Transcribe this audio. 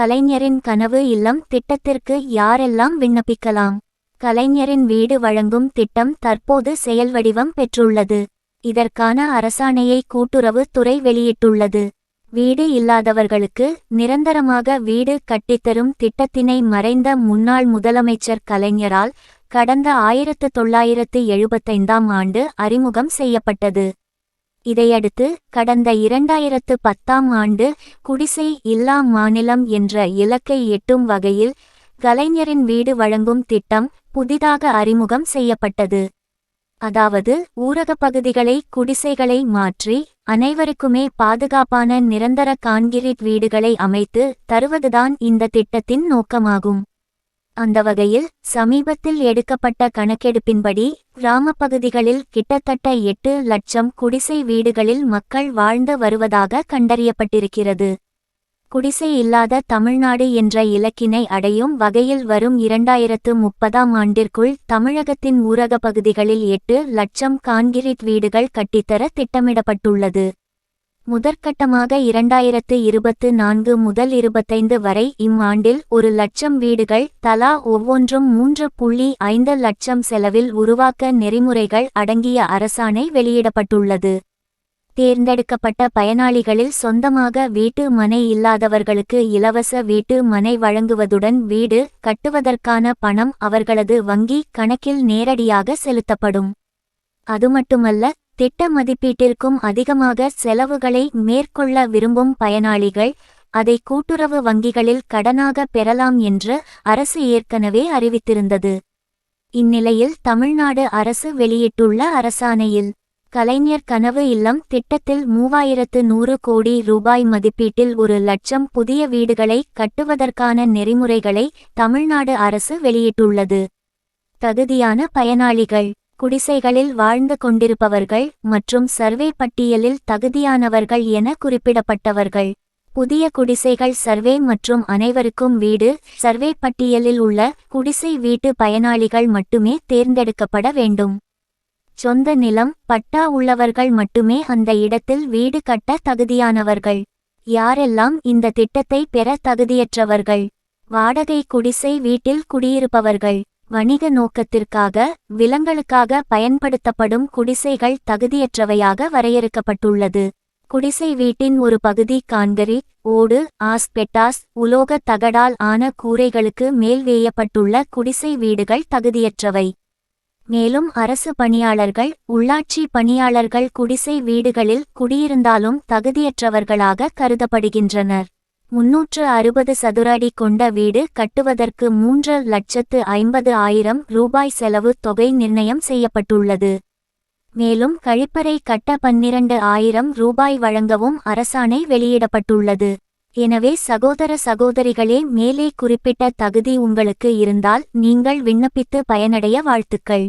கலைஞரின் கனவு இல்லம் திட்டத்திற்கு யாரெல்லாம் விண்ணப்பிக்கலாம்? கலைஞரின் வீடு வழங்கும் திட்டம் தற்போது செயல்வடிவம் பெற்றுள்ளது. இதற்கான அரசாணையை கூட்டுறவு துறை வெளியிட்டுள்ளது. வீடு இல்லாதவர்களுக்கு நிரந்தரமாக வீடு கட்டித்தரும் திட்டத்தினை மறைந்த முன்னாள் முதலமைச்சர் கலைஞரால் கடந்த ஆயிரத்து தொள்ளாயிரத்து எழுபத்தைந்தாம் ஆண்டு அறிமுகம் செய்யப்பட்டது. இதையடுத்து கடந்த இரண்டாயிரத்து பத்தாம் ஆண்டு குடிசை இல்லா மாநிலம் என்ற இலக்கை எட்டும் வகையில் கலைஞரின் வீடு வழங்கும் திட்டம் புதிதாக அறிமுகம் செய்யப்பட்டது. அதாவது ஊரகப் பகுதிகளை குடிசைகளை மாற்றி அனைவருக்குமே பாதுகாப்பான நிரந்தர கான்கிரீட் வீடுகளை அமைத்து தருவதுதான் இந்த திட்டத்தின் நோக்கமாகும். அந்த வகையில் சமீபத்தில் எடுக்கப்பட்ட கணக்கெடுப்பின்படி கிராமப் பகுதிகளில் கிட்டத்தட்ட எட்டு லட்சம் குடிசை வீடுகளில் மக்கள் வாழ்ந்து வருவதாக கண்டறியப்பட்டிருக்கிறது. குடிசை இல்லாத தமிழ்நாடு என்ற இலக்கினை அடையும் வகையில் வரும் இரண்டாயிரத்து முப்பதாம் ஆண்டிற்குள் தமிழகத்தின் ஊரகப் பகுதிகளில் எட்டு லட்சம் கான்கிரீட் வீடுகள் கட்டித்தர திட்டமிடப்பட்டுள்ளது. முதற்கட்டமாக இரண்டாயிரத்து இருபத்து நான்கு முதல் இருபத்தைந்து வரை இம்மாண்டில் ஒரு லட்சம் வீடுகள் தலா ஒவ்வொன்றும் மூன்று புள்ளி ஐந்து லட்சம் செலவில் உருவாக்க நெறிமுறைகள் அடங்கிய அரசாணை வெளியிடப்பட்டுள்ளது. தேர்ந்தெடுக்கப்பட்ட பயனாளிகளில் சொந்தமாக வீட்டு மனை இல்லாதவர்களுக்கு இலவச வீட்டு மனை வழங்குவதுடன் வீடு கட்டுவதற்கான பணம் அவர்களது வங்கி கணக்கில் நேரடியாக செலுத்தப்படும். அதுமட்டுமல்ல திட்ட மதிப்பீட்டிற்கும் அதிகமாக செலவுகளை மேற்கொள்ள விரும்பும் பயனாளிகள் அதை கூட்டுறவு வங்கிகளில் கடனாக பெறலாம் என்று அரசு ஏற்கனவே அறிவித்திருந்தது. இந்நிலையில் தமிழ்நாடு அரசு வெளியிட்டுள்ள அரசாணையில் கலைஞர் கனவு இல்லம் திட்டத்தில் மூவாயிரத்து நூறு கோடி ரூபாய் மதிப்பீட்டில் ஒரு லட்சம் புதிய வீடுகளை கட்டுவதற்கான நெறிமுறைகளை தமிழ்நாடு அரசு வெளியிட்டுள்ளது. தகுதியான பயனாளிகள் குடிசைகளில் வாழ்ந்து கொண்டிருப்பவர்கள் மற்றும் சர்வே பட்டியலில் தகுதியானவர்கள் என குறிப்பிடப்பட்டவர்கள். புதிய குடிசைகள் சர்வே மற்றும் அனைவருக்கும் வீடு சர்வே பட்டியலில் உள்ள குடிசை வீட்டு பயனாளிகள் மட்டுமே தேர்ந்தெடுக்கப்பட வேண்டும். சொந்த நிலம் பட்டா உள்ளவர்கள் மட்டுமே அந்த இடத்தில் வீடு கட்ட தகுதியானவர்கள். யாரெல்லாம் இந்த திட்டத்தை பெற தகுதியற்றவர்கள்? வாடகை குடிசை வீட்டில் குடியிருப்பவர்கள். வணிக நோக்கத்திற்காக விலங்களுக்காக பயன்படுத்தப்படும் குடிசைகள் தகுதியற்றவையாக வரையறுக்கப்பட்டுள்ளது. குடிசை வீட்டின் ஒரு பகுதி கான்கரீட் ஓடு ஆஸ்பெட்டாஸ் உலோக தகடால் ஆன கூரைகளுக்கு மேல் வேயப்பட்டுள்ள குடிசை வீடுகள் தகுதியற்றவை. மேலும் அரசு பணியாளர்கள் உள்ளாட்சி பணியாளர்கள் குடிசை வீடுகளில் குடியிருந்தாலும் தகுதியற்றவர்களாக கருதப்படுகின்றனர். முன்னூற்று அறுபது சதுர அடி கொண்ட வீடு கட்டுவதற்கு மூன்று லட்சத்து ஐம்பது ஆயிரம் ரூபாய் செலவு தொகை நிர்ணயம் செய்யப்பட்டுள்ளது. மேலும் கழிப்பறை கட்ட பன்னிரண்டு ஆயிரம் ரூபாய் வழங்கவும் அரசாணை வெளியிடப்பட்டுள்ளது. எனவே சகோதர சகோதரிகளே மேலே குறிப்பிட்ட தகுதி உங்களுக்கு இருந்தால் நீங்கள் விண்ணப்பித்து பயனடைய வாழ்த்துக்கள்.